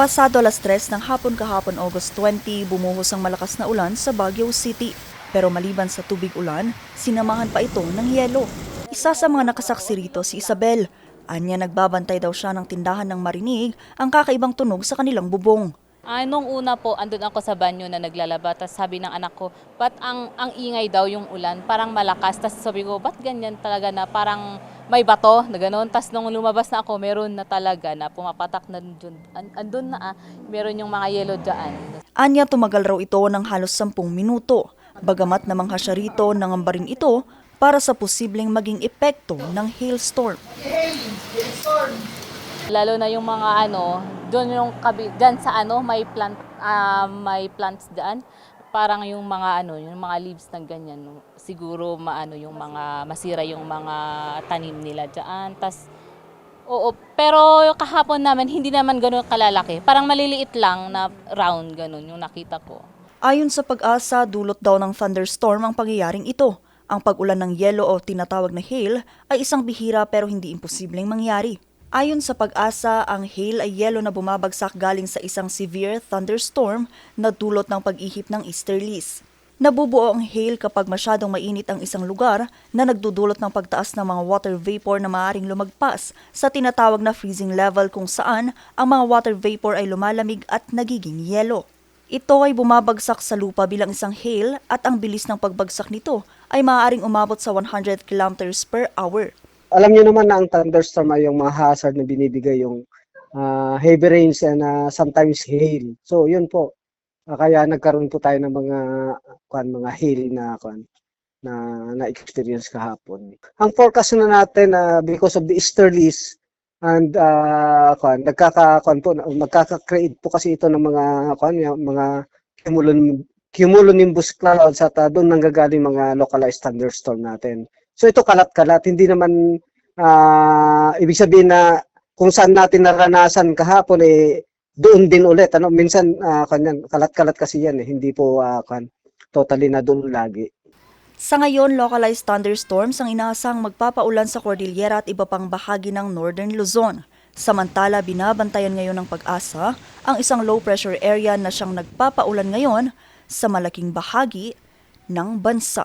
Pasado alas 3 ng hapon kahapon August 20, bumuhos ang malakas na ulan sa Baguio City. Pero maliban sa tubig ulan, sinamahan pa ito ng yelo. Isa sa mga nakasaksi rito si Isabel. Anya nagbabantay daw siya ng tindahan ng marinig ang kakaibang tunog sa kanilang bubong. Ah, nung una po, andun ako sa banyo na naglalaba. Tapos sabi ng anak ko, ba't ang, ang ingay daw yung ulan? Parang malakas. Tapos sabi ko, ba't ganyan talaga na parang may bato na gano'n? Tapos nung lumabas na ako, meron na talaga na pumapatak na dun. An- andun na ah, meron yung mga yellow dyan. Anya tumagal raw ito ng halos 10 minuto. Bagamat namangha siya rito, nangamba rin ito para sa posibleng maging epekto ng hailstorm. Lalo na yung mga ano, doon yung kabi, dyan sa ano, may plant, ah, may plants dyan. Parang yung mga ano, yung mga leaves na ganyan, siguro maano yung mga masira yung mga tanim nila diyan. Tas Oo, pero yung kahapon naman hindi naman ganoon kalalaki. Parang maliliit lang na round ganun yung nakita ko. Ayon sa pag-asa, dulot daw ng thunderstorm ang pangyayaring ito. Ang pag-ulan ng yelo o tinatawag na hail ay isang bihira pero hindi imposibleng mangyari. Ayon sa pag-asa, ang hail ay yelo na bumabagsak galing sa isang severe thunderstorm na dulot ng pag-ihip ng easterlies. Nabubuo ang hail kapag masyadong mainit ang isang lugar na nagdudulot ng pagtaas ng mga water vapor na maaaring lumagpas sa tinatawag na freezing level kung saan ang mga water vapor ay lumalamig at nagiging yelo. Ito ay bumabagsak sa lupa bilang isang hail at ang bilis ng pagbagsak nito ay maaaring umabot sa 100 kilometers per hour. Alam niyo naman na ang thunderstorm ay yung mga hazard na binibigay yung ah, heavy rains and ah, sometimes hail. So yun po. Ah, kaya nagkaroon po tayo ng mga kuan mga hail na kuan na na-experience kahapon. Ang forecast na natin ah, because of the easterlies and uh, kuan nagkaka kuan po magkaka-create po kasi ito ng mga kuan yung mga cumulon cumulonimbus clouds at ah, doon nanggagaling mga localized thunderstorm natin. So ito kalat-kalat, hindi naman ah, ibig sabihin na kung saan natin naranasan kahapon eh doon din ulit ano minsan kanyan kalat-kalat kasi yan eh hindi po ah, kan totally na doon lagi. Sa ngayon, localized thunderstorms ang inaasang magpapaulan sa Cordillera at iba pang bahagi ng Northern Luzon. Samantala, binabantayan ngayon ng pag-asa ang isang low pressure area na siyang nagpapaulan ngayon sa malaking bahagi ng bansa.